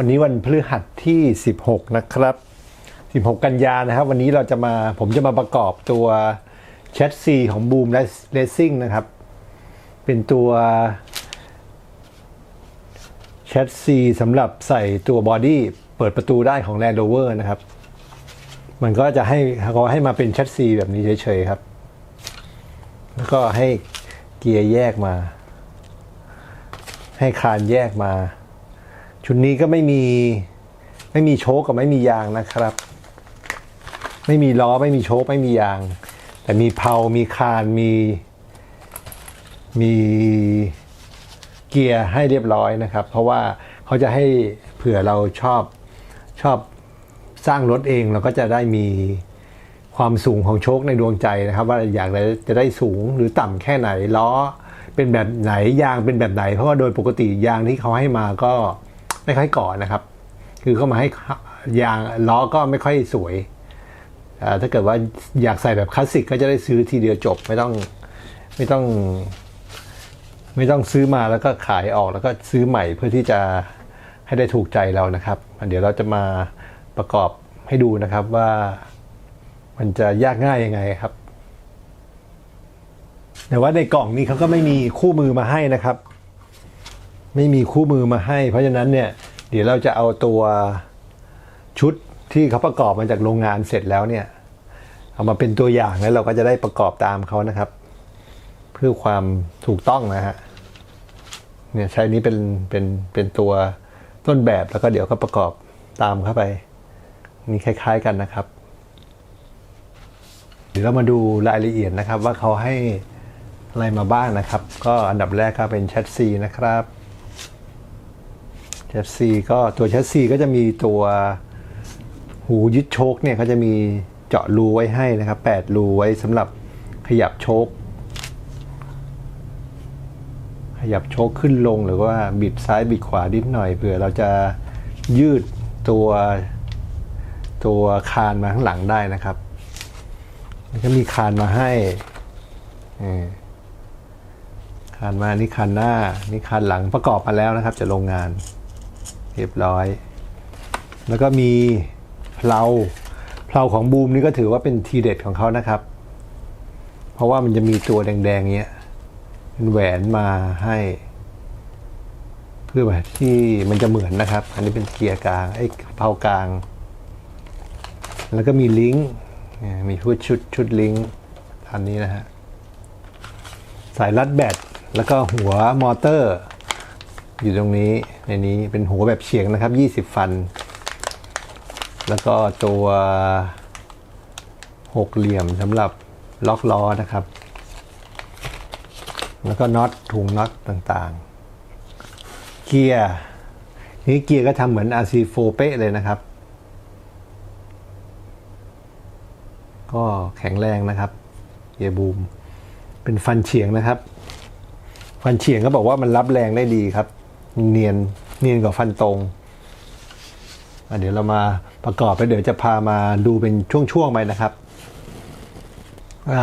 วันนี้วันพฤหัสที่ 16 นะครับ 16 กันยานะครับ วันนี้เราจะมาผมจะมาประกอบตัวแช s ซีของบูมเลสซิ่งนะครับ เป็นตัวแช s ซีสำหรับใส่ตัวบอดี้เปิดประตูได้ของ Land Rover นะครับ มันก็จะให้เขาให้มาเป็นแช s ซีแบบนี้เฉยๆครับ แล้วก็ให้เกียร์แยกมา ให้คานแยกมา ชุดนี้ก็ไม่มีไม่มีโชคกับไม่มียางนะครับ ไม่มีล้อไม่มีโชคไม่มียาง แต่มีเพลามีคานมีมีเกียร์ให้เรียบร้อยนะครับ เพราะว่าเขาจะให้เผื่อเราชอบชอบสร้างรถเองเราก็จะได้มีความสูงของโชคในดวงใจนะครับ ว่าอยากจะได้สูงหรือต่ำแค่ไหนล้อเป็นแบบไหนยางเป็นแบบไหน เพราะว่าโดยปกติยางที่เขาให้มาก็ ไม่ค่อยก่อนะครับ คือเขามาให้ยางล้อก็ไม่ค่อยสวยอ่าถ้าเกิดว่าอยากใส่แบบคลาสสิกก็จะได้ซื้อทีเดียวจบไม่ต้องไม่ต้อง ไม่ต้องซื้อมาแล้วก็ขายออกแล้วก็ซื้อใหม่เพื่อที่จะให้ได้ถูกใจเรานะครับ เดี๋ยวเราจะมาประกอบให้ดูนะครับว่ามันจะยากง่ายยังไงครับ แต่ว่าในกล่องนี้เขาก็ไม่มีคู่มือมาให้นะครับ ไม่มีคู่มือมาให้ เพราะฉะนั้นเนี่ยเดี๋ยวเราจะเอาตัวชุดที่เขาประกอบมาจากโรงงานเสร็จแล้วเนี่ย เอามาเป็นตัวอย่างแล้วเราก็จะได้ประกอบตามเขานะครับ เพื่อความถูกต้องนะฮะเนี่ยใช้นี้เป็นเป็นเป็นตัวต้นแบบแล้วก็เดี๋ยวก็ประกอบตามเข้าไปนี่คล้าย ๆกันนะครับ เดี๋ยวเรามาดูรายละเอียดนะครับว่าเขาให้อะไรมาบ้างนะครับ ก็อันดับแรกก็เป็นแชสซีนะครับ แชสซีก็ตัวแชสซีก็จะมีตัวหูยึดโชคเนี่ยเขาจะมีเจาะรูไว้ให้นะครับ8รูไว้สำหรับขยับโชค ขยับโชคขึ้นลงหรือว่าบิดซ้ายบิดขวานิดหน่อยเผื่อเราจะยืดตัวตัวคานมาข้างหลังได้นะครับแล้วก็มีคานมาให้คานมานี่คานหน้า นี่คานหลังประกอบมาแล้วนะครับจะโรงงาน เรียบร้อย แล้วก็มีเพลาเพลาของบูมนี่ก็ถือว่าเป็นทีเด็ดของเขานะครับ เพราะว่ามันจะมีตัวแดงๆเนี้ยเป็นแหวนมาให้ เพื่อแบบที่มันจะเหมือนนะครับ อันนี้เป็นเกียร์กลางไอ้เพลากลาง แล้วก็มีลิงก์มีชุดชุดชุดลิงก์อันนี้นะฮะสายรัดแบตแล้วก็หัวมอเตอร์ อยู่ตรงนี้ในนี้เป็นหัวแบบเฉียงนะครับ 20 ฟัน แล้วก็ตัวหกเหลี่ยมสำหรับล็อกล้อนะครับ แล้วก็น็อตถุงน็อตต่างๆ เกียร์นี่เกียร์ก็ทำเหมือน RC4 เป๊ะเลยนะครับ ก็แข็งแรงนะครับ เกียร์บูม เป็นฟันเฉียงนะครับ ฟันเฉียงก็บอกว่ามันรับแรงได้ดีครับ เนียนเนียนกว่าฟันตรงเดี๋ยวเรามาประกอบไปเดี๋ยวจะพามาดูเป็นช่วงๆไปนะครับ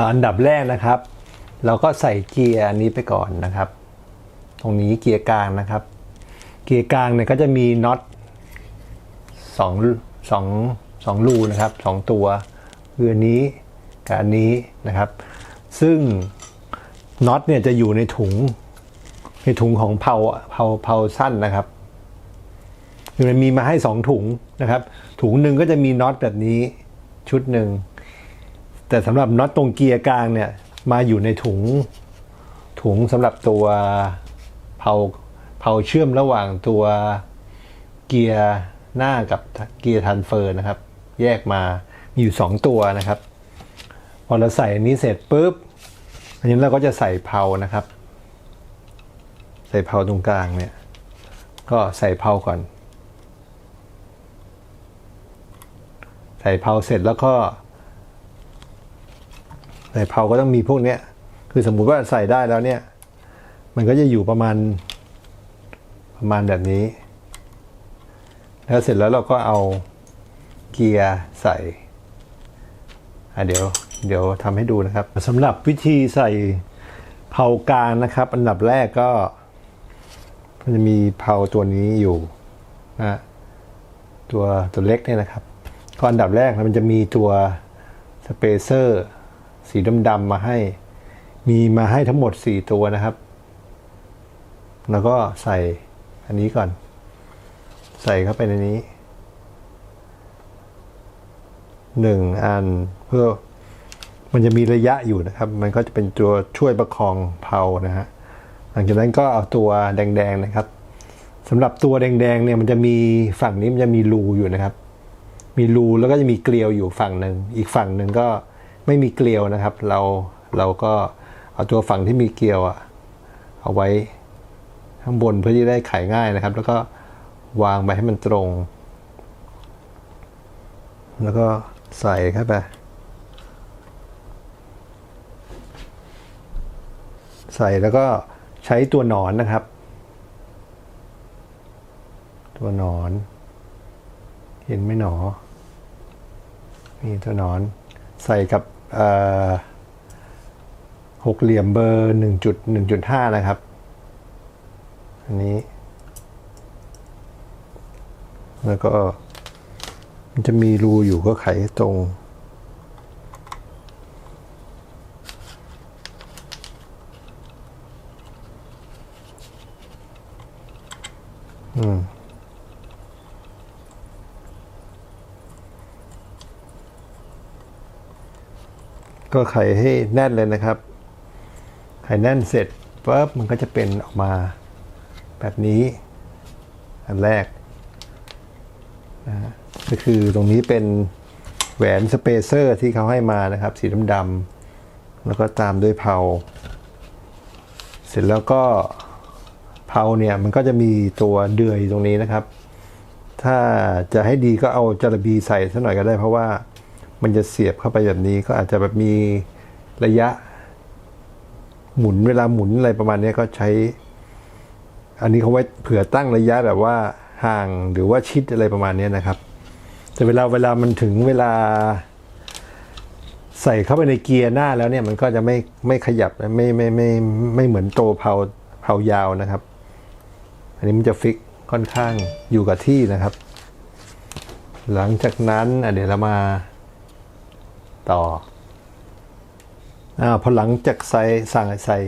อันดับแรกนะครับ เราก็ใส่เกียร์อันนี้ไปก่อนนะครับ ตรงนี้เกียร์กลางนะครับ เกียร์กลางเนี่ยก็จะมีน็อตสองสองสองรูนะครับสองตัวคืออันนี้กับอันนี้นะครับ ซึ่งน็อตเนี่ยจะอยู่ในถุง ในถุงของเพาเพาเพาสั้นนะครับมันมีมาให้สองถุงนะครับ ถุงหนึ่งก็จะมีน็อตแบบนี้ชุดหนึ่ง แต่สำหรับน็อตตรงเกียร์กลางเนี่ย มาอยู่ในถุงถุงสำหรับตัวเผาเผาเชื่อมระหว่างตัวเกียร์หน้ากับเกียร์ทันเฟอร์นะครับ แยกมามีอยู่สองตัวนะครับ พอเราใส่อันนี้เสร็จปุ๊บอันนี้เราก็จะใส่เผานะครับ ใส่เผาตรงกลางเนี่ย ก็ใส่เผาก่อน ใส่เผาเสร็จแล้วก็ ใส่เผาก็ต้องมีพวกเนี้ย คือสมมุติว่าใส่ได้แล้วเนี่ย มันก็จะอยู่ประมาณ ประมาณแบบนี้ แล้วเสร็จแล้วเราก็เอาเกียร์ใส่เดี๋ยวเดี๋ยวทำให้ดูนะครับสำหรับวิธีใส่เผากลางนะครับ อันดับแรกก็ มันจะมีเผาตัวนี้อยู่นะตัวตัวเล็กเนี่ยนะครับก็อันดับแรกนะมันจะมีตัวสเปเซอร์สีดำๆมาให้ มีมาให้ทั้งหมด 4 ตัวนะครับ แล้วก็ใส่อันนี้ก่อน ใส่เข้าไปในนี้หนึ่งอันเพื่อมันจะมีระยะอยู่นะครับ มันก็จะเป็นตัวช่วยประคองเพานะฮะ หลังจากนั้นก็เอาตัวแดงๆนะครับสำหรับตัวแดงๆเนี่ยมันจะมีฝั่งนี้มันจะมีรูอยู่นะครับ มีรูแล้วก็จะมีเกลียวอยู่ฝั่งหนึ่งอีกฝั่งหนึ่งก็ไม่มีเกลียวนะครับ เราเราก็เอาตัวฝั่งที่มีเกลียวอะเอาไว้ข้างบนเพื่อที่ได้ไขง่ายนะครับ แล้วก็วางไปให้มันตรง แล้วก็ใส่เข้าไปใส่แล้วก็ ใช้ตัวหนอนนะครับ ตัวหนอน เห็นไหมหนอนี่ตัวหนอนใส่กับหกเหลี่ยมเบอร์หนึ่งจุดหนึ่งจุดห้านะครับ อันนี้ แล้วก็มันจะมีรูอยู่ก็ไขให้ตรง อืมก็ไขให้แน่นเลยนะครับ ไขแน่นเสร็จปุ๊บมันก็จะเป็นออกมาแบบนี้ อันแรกนะฮะก็คือตรงนี้เป็นแหวนสเปเซอร์ที่เขาให้มานะครับ สีดำๆแล้วก็ตามด้วยเพาเสร็จแล้วก็ เพาเนี่ยมันก็จะมีตัวเดือยตรงนี้นะครับ ถ้าจะให้ดีก็เอาจระบีใส่สักหน่อยก็ได้ เพราะว่ามันจะเสียบเข้าไปแบบนี้ก็อาจจะแบบมีระยะ หมุนเวลาหมุนอะไรประมาณนี้ก็ใช้ อันนี้เขาไว้เผื่อตั้งระยะแบบว่าห่างหรือว่าชิดอะไรประมาณนี้นะครับ แต่เวลาเวลามันถึงเวลา ใส่เข้าไปในเกียร์หน้าแล้วเนี่ยมันก็จะไม่ไม่ขยับไม่ไม่ไม่ไม่ไม่เหมือนโตเผาเผายาวนะครับ นนี้มันจะฟิกค่อนข้างอยู่กับที่นะครับ หลังจากนั้นเดี๋ยวเรามาต่ออาพอหลังจากใส่สั่งใส่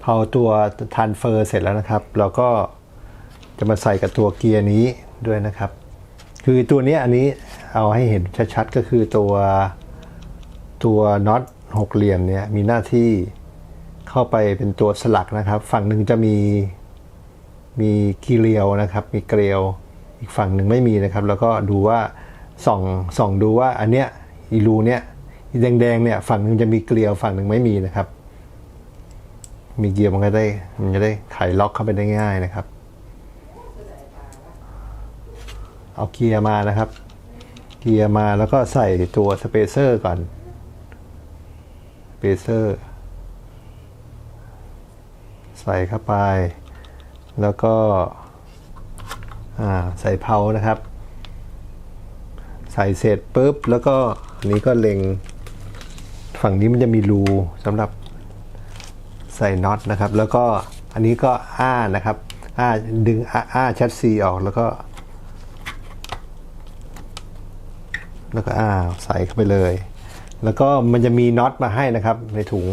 เผาตัวทานเฟอร์เสร็จแล้วนะครับ เราก็จะมาใส่กับตัวเกียร์นี้ด้วยนะครับ คือตัวนี้อันนี้เอาให้เห็นชัดๆก็คือตัวตัวน็อตหกเหลี่ยมเนี่ยมีหน้าที่เข้าไปเป็นตัวสลักนะครับ ฝั่งหนึ่งจะมี มีเกลียวนะครับ มีเกลียวอีกฝั่งหนึ่งไม่มีนะครับ แล้วก็ดูว่าส่องส่องดูว่าอันเนี้ยอีรูเนี้ยอีแดงๆเนี่ยฝั่งหนึ่งจะมีเกลียวฝั่งหนึ่งไม่มีนะครับ มีเกลียวมันก็ได้มันจะได้ไขล็อกเข้าไปได้ง่ายนะครับ เอาเกียร์มานะครับ เกียร์มาแล้วก็ใส่ตัวสเปเซอร์ก่อนสเปเซอร์ใส่เข้าไป แล้วก็ใส่เพานะครับ ใส่เสร็จปุ๊บ แล้วก็อันนี้ก็เล็ง ฝั่งนี้มันจะมีรูสำหรับใส่น็อตนะครับ แล้วก็อันนี้ก็อ้านะครับอ้าดึงอ้าอ้าชัดซีออกแล้วก็ แล้วก็อ้าวใส่เข้าไปเลย แล้วก็มันจะมีน็อตมาให้นะครับในถุง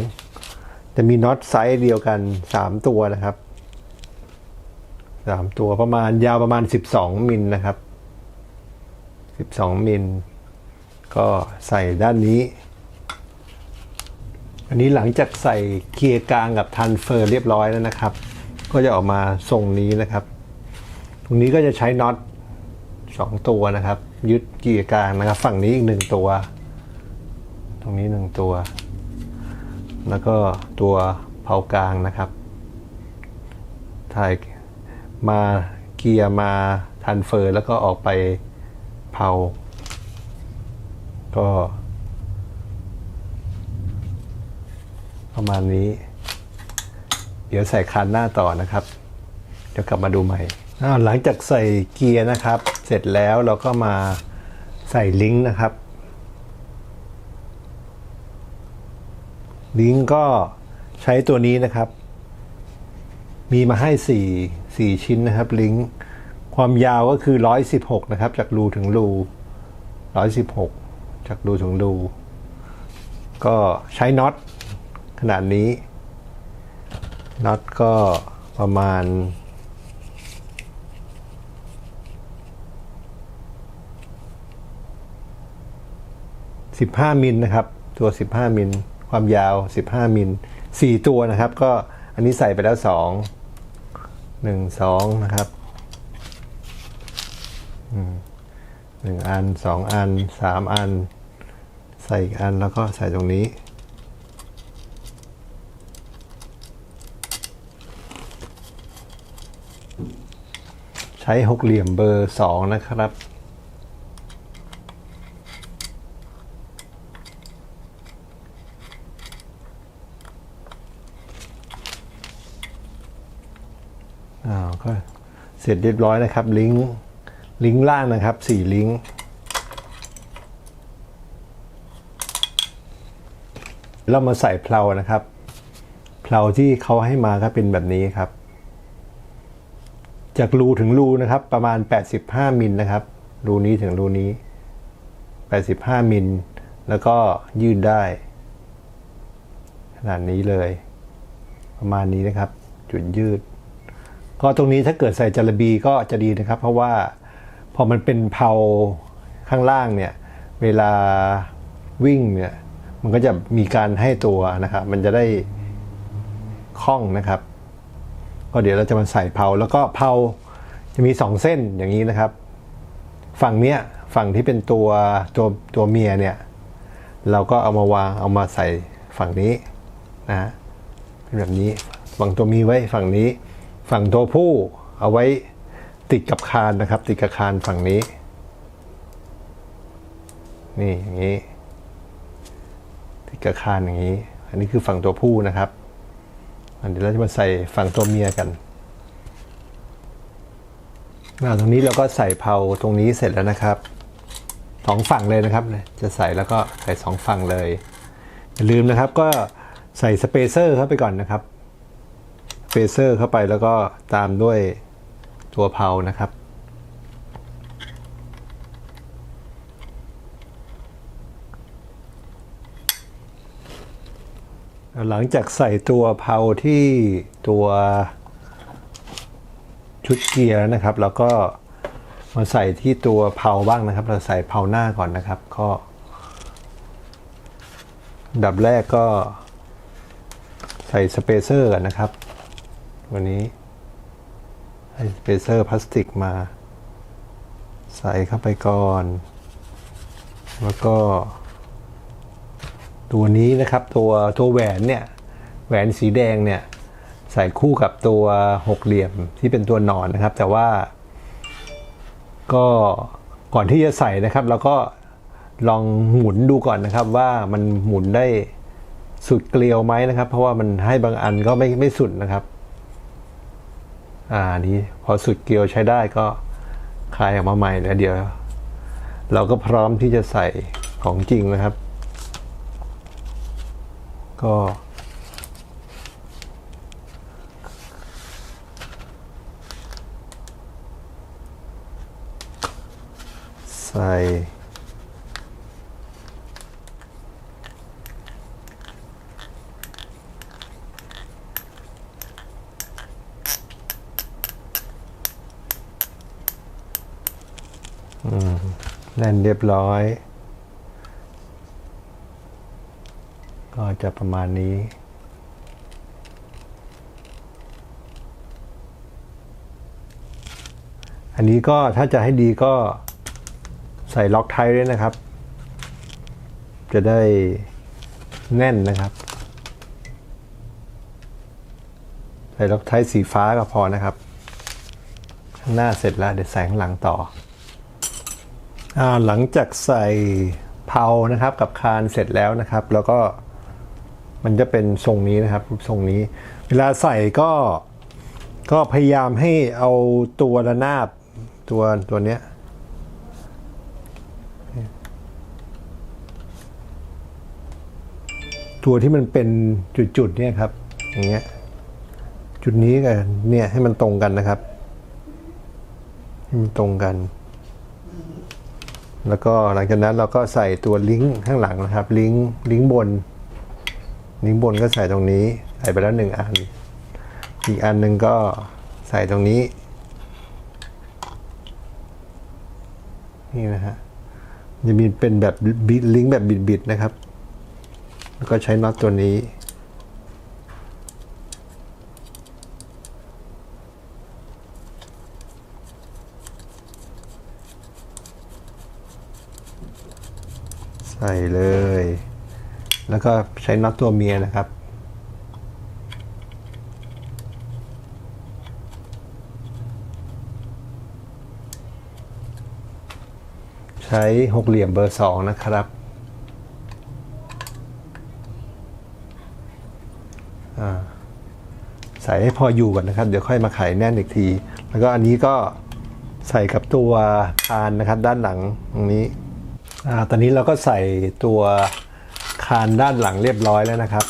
จะมีน็อตไซส์เดียวกัน 3 ตัวนะครับ 3ตัวประมาณยาวประมาณ12มิลนะครับ12มิลก็ใส่ด้านนี้ อันนี้หลังจากใส่เกียร์กลางกับทันเฟอร์เรียบร้อยแล้วนะครับ ก็จะออกมาทรงนี้นะครับ ตรงนี้ก็จะใช้น็อตสองตัวนะครับ ยึดเกียร์กลางนะครับ ฝั่งนี้อีกหนึ่งตัว ตรงนี้หนึ่งตัว แล้วก็ตัวเผากลางนะครับถ่าย มาเกียร์มาทันเฟอร์ แล้วก็ออกไปเผา ก็ ประมาณนี้ เดี๋ยวใส่คันหน้าต่อนะครับ เดี๋ยวกลับมาดูใหม่หลังจากใส่เกียร์นะครับ เสร็จแล้วเราก็มาใส่ลิงก์นะครับ ลิงก์ก็ใช้ตัวนี้นะครับ มีมาให้ 4 4 ชิ้นนะครับ ลิงก์ความยาวก็คือ 116 นะครับ จากรูถึงรู 116 จากรูถึงรู ก็ใช้น็อตขนาดนี้น็อตก็ประมาณ 15 มิลนะครับ ตัว 15 มิล ความยาว 15 มิล 4 ตัวนะครับ ก็อันนี้ใส่ไปแล้ว 2 หนึ่งสองนะครับหนึ่งอันสองอันสามอัน ใส่อีกอันแล้วก็ใส่ตรงนี้ ใช้หกเหลี่ยมเบอร์สองนะครับ อ้าวก็ เสร็จเรียบร้อยนะครับ ลิงก์ลิงก์ล่างนะครับสี่ลิงก์เรามาใส่เพลานะครับ เพลาที่เขาให้มาก็เป็นแบบนี้ครับ จากรูถึงรูนะครับ ประมาณ 85 มิลนะครับ รูนี้ถึงรูนี้ 85 มิล แล้วก็ยืดได้ ขนาดนี้เลย ประมาณนี้นะครับ จุดยืด ก็ตรงนี้ถ้าเกิดใส่จระบีก็จะดีนะครับ เพราะว่าพอมันเป็นเพาข้างล่างเนี่ยเวลาวิ่งเนี่ยมันก็จะมีการให้ตัวนะครับ มันจะได้คล่องนะครับ ก็เดี๋ยวเราจะมาใส่เพาแล้วก็เพาจะมีสองเส้นอย่างนี้นะครับ ฝั่งเนี้ยฝั่งที่เป็นตัวตัวตัวเมียเนี่ยเราก็เอามาวางเอามาใส่ฝั่งนี้นะฮะเป็นแบบนี้ฝั่งตัวมีไว้ฝั่งนี้ ฝั่งตัวผู้เอาไว้ติดกับคานนะครับ ติดกับคานฝั่งนี้ นี่อย่างนี้ ติดกับคานอย่างนี้ อันนี้คือฝั่งตัวผู้นะครับ อันเดี๋ยวเราจะมาใส่ฝั่งตัวเมียกันอ่าตรงนี้เราก็ใส่เพาตรงนี้เสร็จแล้วนะครับสองฝั่งเลยนะครับ จะใส่แล้วก็ใส่สองฝั่งเลย อย่าลืมนะครับก็ใส่สเปเซอร์เข้าไปก่อนนะครับ เปเซอร์เข้าไปแล้วก็ตามด้วยตัวเพานะครับ หลังจากใส่ตัวเพาที่ตัวชุดเกียร์แล้วนะครับ แล้วก็มาใส่ที่ตัวเพาบ้างนะครับ เราใส่เพาหน้าก่อนนะครับ ก็ดับแรกก็ใส่สเปเซอร์นะครับ วันนี้ให้เปเซอร์พลาสติกมา ใส่เข้าไปก่อน แล้วก็ ตัวนี้นะครับตัวตัวแหวนเนี่ย แหวนสีแดงเนี่ย ใส่คู่กับตัวหกเหลี่ยมที่เป็นตัวหนอนนะครับ แต่ว่า ก็ก่อนที่จะใส่นะครับเราก็ลองหมุนดูก่อนนะครับว่ามันหมุนได้สุดเกลียวไหมนะครับ เพราะว่ามันให้บางอันก็ไม่ไม่สุดนะครับ อ่านี้พอสุดเกลียวใช้ได้ก็คลายออกมาใหม่แล้วเดี๋ยว เราก็พร้อมที่จะใส่ของจริงนะครับ ก็ใส่ แน่นเรียบร้อย ก็จะประมาณนี้อันนี้ก็ถ้าจะให้ดีก็ใส่ล็อกไทยด้วยนะครับ จะได้แน่นนะครับ ใส่ล็อกไทยสีฟ้าก็พอนะครับ ข้างหน้าเสร็จแล้วเดี๋ยวใส่ข้างหลังต่อ หลังจากใส่เพานะครับกับคานเสร็จแล้วนะครับ แล้วก็มันจะเป็นทรงนี้นะครับทรงนี้ เวลาใส่ก็ก็พยายามให้เอาตัวระนาบตัวตัวเนี้ยตัวที่มันเป็นจุดๆเนี่ยครับอย่างเงี้ยจุดนี้กับเนี่ยให้มันตรงกันนะครับ ให้มันตรงกัน แล้วก็หลังจากนั้นเราก็ใส่ตัวลิงก์ข้างหลังนะครับ ลิงก์ลิงก์บน ลิงก์บนก็ใส่ตรงนี้ ใส่ไปแล้วหนึ่งอัน อีกอันหนึ่งก็ใส่ตรงนี้ นี่นะฮะ จะมีเป็นแบบลิงก์แบบบิดๆนะครับ แล้วก็ใช้น็อตตัวนี้ ใส่เลย แล้วก็ใช้น็อตตัวเมียนะครับ ใช้หกเหลี่ยมเบอร์สองนะครับใส่ให้พออยู่ก่อนนะครับ เดี๋ยวค่อยมาไขแน่นอีกที แล้วก็อันนี้ก็ใส่กับตัวคานนะครับ ด้านหลังตรงนี้ อ่าตอนนี้เราก็ใส่ตัวคานด้านหลังเรียบร้อยแล้วนะครับ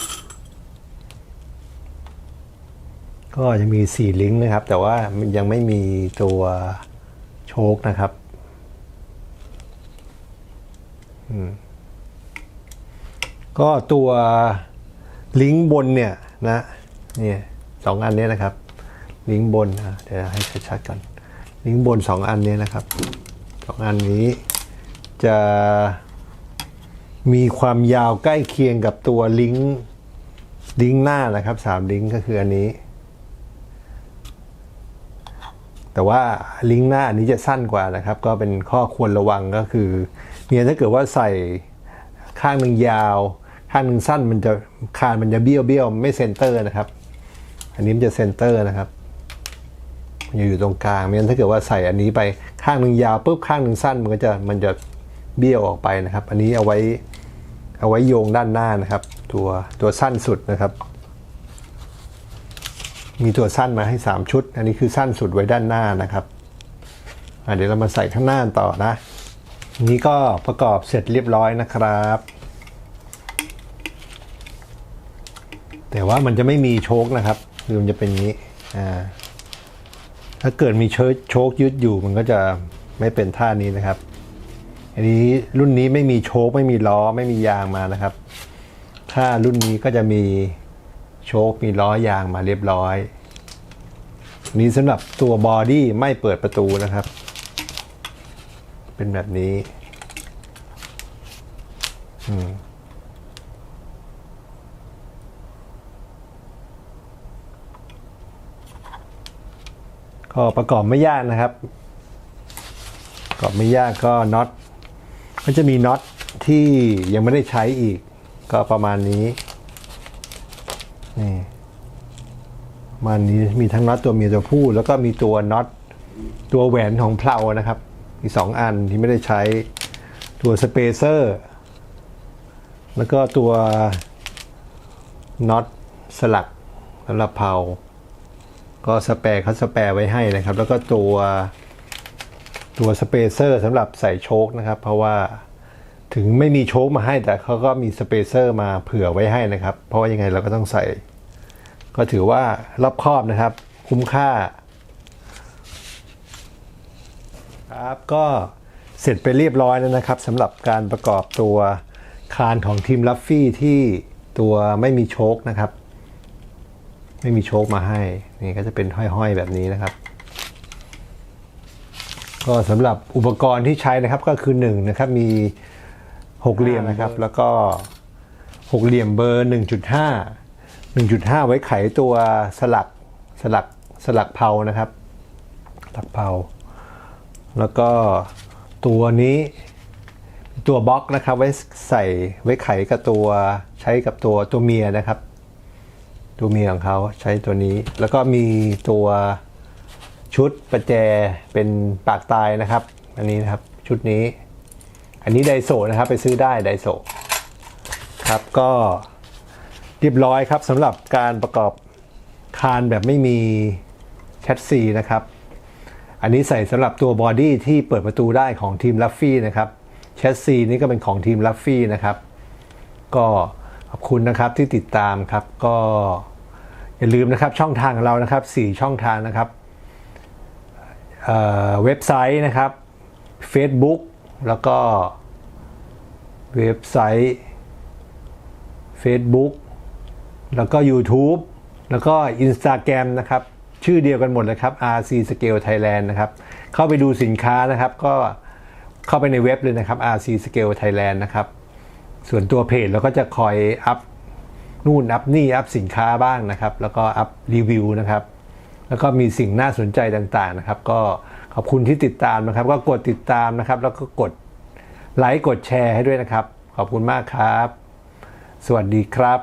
ก็จะมีสี่ลิงก์นะครับ แต่ว่ายังไม่มีตัวโชคนะครับก็ตัวลิงก์บนเนี่ยนะเนี่ยสองอันนี้นะครับ ลิงก์บนอะเดี๋ยวให้ชัดๆก่อน ลิงก์บนสองอันนี้นะครับสองอันนี้ จะมีความยาวใกล้เคียงกับตัวลิงก์ลิงก์หน้านะครับสามลิงก์ก็คืออันนี้ แต่ว่าลิงก์หน้าอันนี้จะสั้นกว่านะครับ ก็เป็นข้อควรระวังก็คือเนี่ยถ้าเกิดว่าใส่ข้างหนึ่งยาว ข้างหนึ่งสั้นมันจะคานมันจะเบี้ยวเบี้ยวไม่เซนเตอร์นะครับ อันนี้มันจะเซนเตอร์นะครับอยู่ตรงกลางไม่งั้นถ้าเกิดว่าใส่อันนี้ไปข้างหนึ่งยาวปุ๊บข้างหนึ่งสั้นมันก็จะมันจะ เบี้ยวออกไปนะครับ อันนี้เอาไว้เอาไว้โยงด้านหน้านะครับ ตัวตัวสั้นสุดนะครับ มีตัวสั้นมาให้ 3 ชุด อันนี้คือสั้นสุดไว้ด้านหน้านะครับเดี๋ยวเรามาใส่ข้างหน้าต่อนะนี้ก็ประกอบเสร็จเรียบร้อยนะครับ แต่ว่ามันจะไม่มีโชคนะครับคือมันจะเป็นนี้อ่าถ้าเกิดมีเชิดโชคยึดอยู่มันก็จะไม่เป็นท่านี้นะครับ อันนี้รุ่นนี้ไม่มีโชคไม่มีล้อไม่มียางมานะครับ ถ้ารุ่นนี้ก็จะมีโชคมีล้อยางมาเรียบร้อย นี้สำหรับตัวบอดี้ไม่เปิดประตูนะครับ เป็นแบบนี้อืมก็ประกอบไม่ยากนะครับ ประกอบไม่ยากก็น็อต ก็จะมีน็อตที่ยังไม่ได้ใช้อีก ก็ประมาณนี้นี่มาณนี้มีทั้งน็อตตัวเมียตัวผู้ แล้วก็มีตัวน็อตตัวแหวนของเพลานะครับอีสองอันที่ไม่ได้ใช้ตัวสเปเซอร์ แล้วก็ตัวน็อตสลักสำหรับเพลาก็สแปรเขาสแปรไว้ให้นะครับ แล้วก็ตัว ตัวสเปเซอร์สำหรับใส่โชคนะครับ เพราะว่าถึงไม่มีโชคมาให้แต่เขาก็มีสเปเซอร์มาเผื่อไว้ให้นะครับ เพราะว่ายังไงเราก็ต้องใส่ ก็ถือว่ารอบคอบนะครับ คุ้มค่า ครับก็เสร็จไปเรียบร้อยแล้วนะครับสำหรับการประกอบตัวคานของทีมลัฟฟี่ที่ตัวไม่มีโชคนะครับ ไม่มีโชคมาให้ นี่ก็จะเป็นห้อยๆแบบนี้นะครับ ก็สำหรับอุปกรณ์ที่ใช้นะครับก็คือ1นงนะครับมีหกเหลี่ยมนะครับ แล้วก็หกเหลี่ยมเบอร์ 1.5 1.5 ไว้ไขตัวสลักสลักสลักเพานะครับสลักเพาแล้วก็ตัวนี้ตัวบล็อกนะครับไว้ใส่ไว้ไขกับตัวใช้กับตัวตัวเมียนะครับ ตัวเมียของเขาใช้ตัวนี้ แล้วก็มีตัว ชุดประแจเป็นปากตายนะครับ อันนี้นะครับชุดนี้ อันนี้ไดโซนะครับไปซื้อได้ไดโซครับก็เรียบร้อยครับสำหรับการประกอบคานแบบไม่มีแชสซีนะครับ อันนี้ใส่สำหรับตัวบอดี้ที่เปิดประตูได้ของทีมลัฟฟี่นะครับแชสซีนี่ก็เป็นของทีมลัฟฟี่นะครับ ก็ขอบคุณนะครับที่ติดตามครับก็อย่าลืมนะครับช่องทางของเรานะครับ 4 ช่องทางนะครับ เว็บไซต์นะครับ Facebook แล้วก็เว็บไซต์ Facebook แล้วก็ YouTube แล้วก็ Instagram นะครับ ชื่อเดียวกันหมดเลยครับ RC Scale Thailand นะครับ เข้าไปดูสินค้านะครับ ก็เข้าไปในเว็บเลยนะครับ RC Scale Thailand นะครับ ส่วนตัวเพจเราก็จะคอยอัพนู่นอัพนี่อัพสินค้าบ้างนะครับ แล้วก็อัพรีวิวนะครับ แล้วก็มีสิ่งน่าสนใจต่างๆนะครับ ก็ขอบคุณที่ติดตามนะครับ ก็กดติดตามนะครับ แล้วก็กดไลค์กดแชร์ให้ด้วยนะครับ ขอบคุณมากครับ สวัสดีครับ